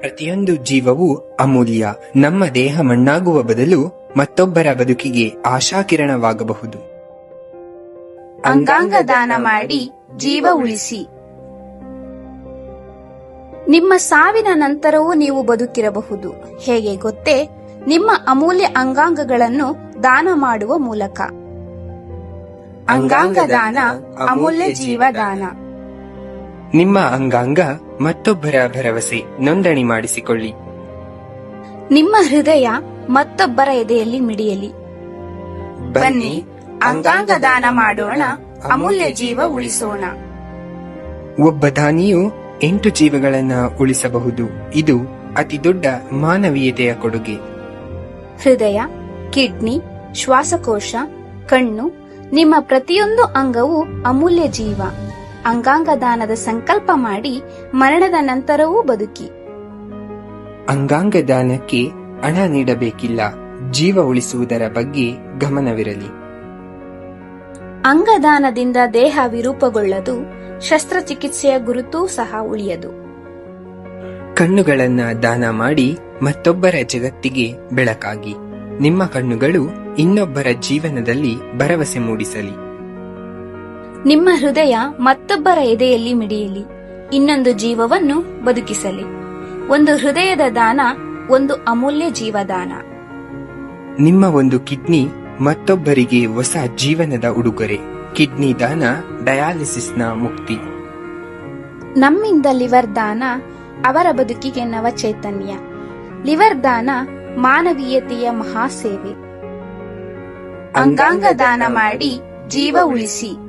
ಪ್ರತಿಯೊಂದು ಜೀವವೂ ಅಮೂಲ್ಯ. ನಮ್ಮ ದೇಹ ಮಣ್ಣಾಗುವ ಬದಲು ಮತ್ತೊಬ್ಬರ ಬದುಕಿಗೆ ಆಶಾಕಿರಣವಾಗಬಹುದು. ಅಂಗಾಂಗ ದಾನ ಮಾಡಿ ಜೀವ ಉಳಿಸಿ. ನಿಮ್ಮ ಸಾವಿನ ನಂತರವೂ ನೀವು ಬದುಕಿರಬಹುದು. ಹೇಗೆ ಗೊತ್ತೇ? ನಿಮ್ಮ ಅಮೂಲ್ಯ ಅಂಗಾಂಗಗಳನ್ನು ದಾನ ಮಾಡುವ ಮೂಲಕ. ಅಂಗಾಂಗ ದಾನ, ಅಮೂಲ್ಯ ಜೀವ ದಾನ. ನಿಮ್ಮ ಅಂಗಾಂಗ ಮತ್ತೊಬ್ಬರ ಭರವಸೆ. ನೋಂದಣಿ ಮಾಡಿಸಿಕೊಳ್ಳಿ. ನಿಮ್ಮ ಹೃದಯ ಮತ್ತೊಬ್ಬರ ಎದೆಯಲ್ಲಿ ಮಿಡಿಯಲಿ. ಬನ್ನಿ ಅಂಗಾಂಗ ದಾನ ಮಾಡೋಣ ಅಮೂಲ್ಯ ಜೀವ ಉಳಿಸೋಣ. ಒಬ್ಬ ದಾನಿಯು ಎಂಟು ಜೀವಗಳನ್ನ ಉಳಿಸಬಹುದು. ಇದು ಅತಿ ದೊಡ್ಡ ಮಾನವೀಯತೆಯ ಕೊಡುಗೆ. ಹೃದಯ ಕಿಡ್ನಿ ಶ್ವಾಸಕೋಶ ಕಣ್ಣು ನಿಮ್ಮ ಪ್ರತಿಯೊಂದು ಅಂಗವು ಅಮೂಲ್ಯ ಜೀವ. ಅಂಗಾಂಗ ದಾನದ ಸಂಕಲ್ಪ ಮಾಡಿ ಮರಣದ ನಂತರವೂ ಬದುಕಿ. ಅಂಗಾಂಗ ದಾನಕ್ಕೆ ಹಣ ನೀಡಬೇಕಿಲ್ಲ ಜೀವ ಉಳಿಸುವುದರ ಬಗ್ಗೆ ಗಮನವಿರಲಿ. ಅಂಗದಾನದಿಂದ ದೇಹ ವಿರೂಪಗೊಳ್ಳದು ಶಸ್ತ್ರಚಿಕಿತ್ಸೆಯ ಗುರುತೂ ಸಹ ಉಳಿಯದು. ಕಣ್ಣುಗಳನ್ನ ದಾನ ಮಾಡಿ ಮತ್ತೊಬ್ಬರ ಜಗತ್ತಿಗೆ ಬೆಳಕಾಗಿ. ನಿಮ್ಮ ಕಣ್ಣುಗಳು ಇನ್ನೊಬ್ಬರ ಜೀವನದಲ್ಲಿ ಭರವಸೆ ಮೂಡಿಸಲಿ. ನಿಮ್ಮ ಹೃದಯ ಮತ್ತೊಬ್ಬರ ಎದೆಯಲ್ಲಿ ಮಿಡಿಯಲಿ. ಇನ್ನೊಂದು ಜೀವವನ್ನು ಬದುಕಿಸಲಿ. ಒಂದು ಹೃದಯದ ದಾನ ಒಂದು ಅಮೂಲ್ಯ ಜೀವದಾನ. ನಿಮ್ಮ ಒಂದು ಕಿಡ್ನಿ ಮತ್ತೊಬ್ಬರಿಗೆ ಹೊಸ ಜೀವನದ ಉಡುಗೊರೆ. ಕಿಡ್ನಿ ದಾನ ಡಯಾಲಿಸಿಸ್ನ ಮುಕ್ತಿ. ನಮ್ಮಿಂದ ಲಿವರ್ ದಾನ ಅವರ ಬದುಕಿಗೆ ನವಚೈತನ್ಯ. ಲಿವರ್ ದಾನ ಮಾನವೀಯತೆಯ ಮಹಾಸೇವೆ ಅಂಗಾಂಗ ದಾನ ಮಾಡಿ ಜೀವ ಉಳಿಸಿ.